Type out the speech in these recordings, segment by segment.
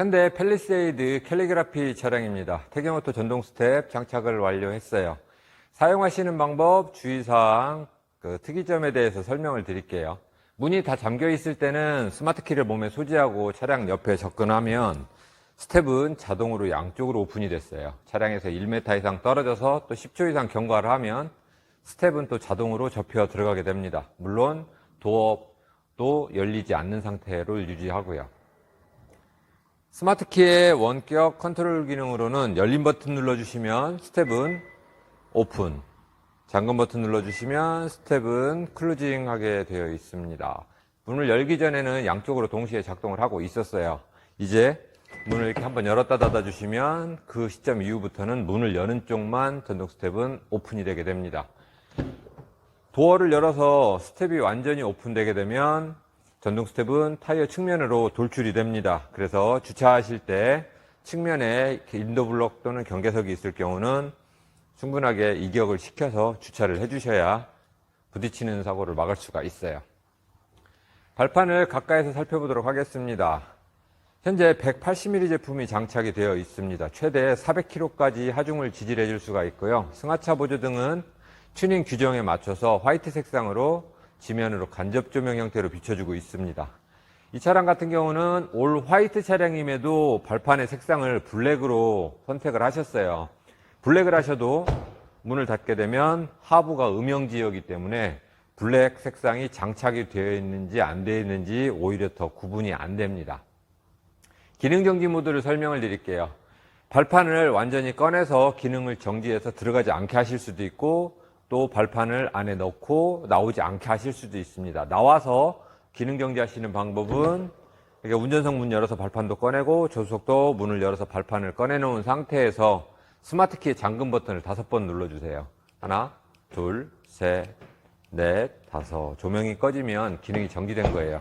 현대 펠리세이드 캘리그라피 차량입니다. 태경오토 전동 스텝 장착을 완료했어요. 사용하시는 방법, 주의사항, 그 특이점에 대해서 설명을 드릴게요. 문이 다 잠겨 있을 때는 스마트 키를 몸에 소지하고 차량 옆에 접근하면 스텝은 자동으로 양쪽으로 오픈이 됐어요. 차량에서 1m 이상 떨어져서 또 10초 이상 경과를 하면 스텝은 또 자동으로 접혀 들어가게 됩니다. 물론 도어도 열리지 않는 상태로 유지하고요. 스마트 키의 원격 컨트롤 기능으로는 열린 버튼 눌러주시면 스텝은 오픈, 잠금 버튼 눌러주시면 스텝은 클로징 하게 되어 있습니다. 문을 열기 전에는 양쪽으로 동시에 작동을 하고 있었어요. 이제 문을 이렇게 한번 열었다 닫아 주시면 그 시점 이후부터는 문을 여는 쪽만 전동 스텝은 오픈이 되게 됩니다. 도어를 열어서 스텝이 완전히 오픈되게 되면 전동 스텝은 타이어 측면으로 돌출이 됩니다. 그래서 주차하실 때 측면에 인도블럭 또는 경계석이 있을 경우는 충분하게 이격을 시켜서 주차를 해주셔야 부딪히는 사고를 막을 수가 있어요. 발판을 가까이서 살펴보도록 하겠습니다. 현재 180mm 제품이 장착이 되어 있습니다. 최대 400km까지 하중을 지질해 줄 수가 있고요. 승하차 보조 등은 튜닝 규정에 맞춰서 화이트 색상으로 지면으로 간접 조명 형태로 비춰주고 있습니다. 이 차량 같은 경우는 올 화이트 차량임에도 발판의 색상을 블랙으로 선택을 하셨어요. 블랙을 하셔도 문을 닫게 되면 하부가 음영 지역이기 때문에 블랙 색상이 장착이 되어 있는지 안 되어 있는지 오히려 더 구분이 안 됩니다. 기능 정지 모드를 설명을 드릴게요. 발판을 완전히 꺼내서 기능을 정지해서 들어가지 않게 하실 수도 있고 또 발판을 안에 넣고 나오지 않게 하실 수도 있습니다. 나와서 기능 정지하시는 방법은 이렇게 운전석 문 열어서 발판도 꺼내고 조수석도 문을 열어서 발판을 꺼내놓은 상태에서 스마트키 잠금 버튼을 다섯 번 눌러주세요. 하나, 둘, 셋, 넷, 다섯. 조명이 꺼지면 기능이 정지된 거예요.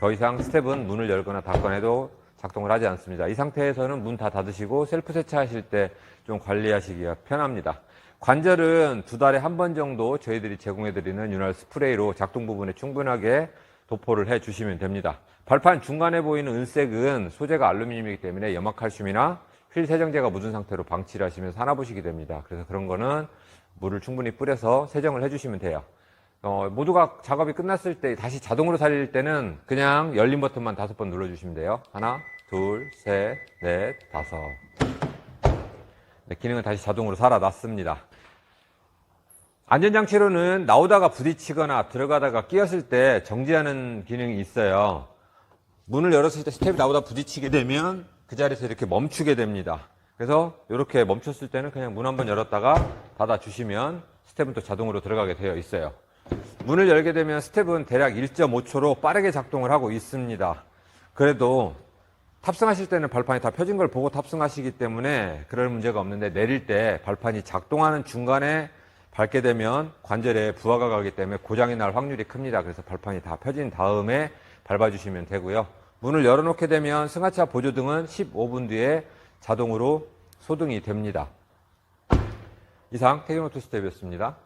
더 이상 스텝은 문을 열거나 닫거나도 작동을 하지 않습니다. 이 상태에서는 문 다 닫으시고 셀프 세차하실 때 좀 관리하시기가 편합니다. 관절은 두 달에 한 번 정도 저희들이 제공해드리는 윤활 스프레이로 작동 부분에 충분하게 도포를 해 주시면 됩니다. 발판 중간에 보이는 은색은 소재가 알루미늄이기 때문에 염화칼슘이나 휠 세정제가 묻은 상태로 방치를 하시면 사나보시게 됩니다. 그래서 그런 거는 물을 충분히 뿌려서 세정을 해주시면 돼요. 어, 모두가 작업이 끝났을 때 다시 자동으로 살릴 때는 그냥 열린 버튼만 다섯 번 눌러주시면 돼요. 하나, 둘, 셋, 넷, 다섯. 네, 기능은 다시 자동으로 살아났습니다. 안전장치로는 나오다가 부딪히거나 들어가다가 끼었을 때 정지하는 기능이 있어요. 문을 열었을 때 스텝이 나오다 부딪히게 되면 그 자리에서 이렇게 멈추게 됩니다. 그래서 이렇게 멈췄을 때는 그냥 문 한번 열었다가 닫아 주시면 스텝은 또 자동으로 들어가게 되어 있어요. 문을 열게 되면 스텝은 대략 1.5초로 빠르게 작동을 하고 있습니다. 그래도 탑승하실 때는 발판이 다 펴진 걸 보고 탑승하시기 때문에 그럴 문제가 없는데 내릴 때 발판이 작동하는 중간에 밟게 되면 관절에 부하가 가기 때문에 고장이 날 확률이 큽니다. 그래서 발판이 다 펴진 다음에 밟아주시면 되고요. 문을 열어놓게 되면 승하차 보조등은 15분 뒤에 자동으로 소등이 됩니다. 이상 태경오토 스텝이었습니다.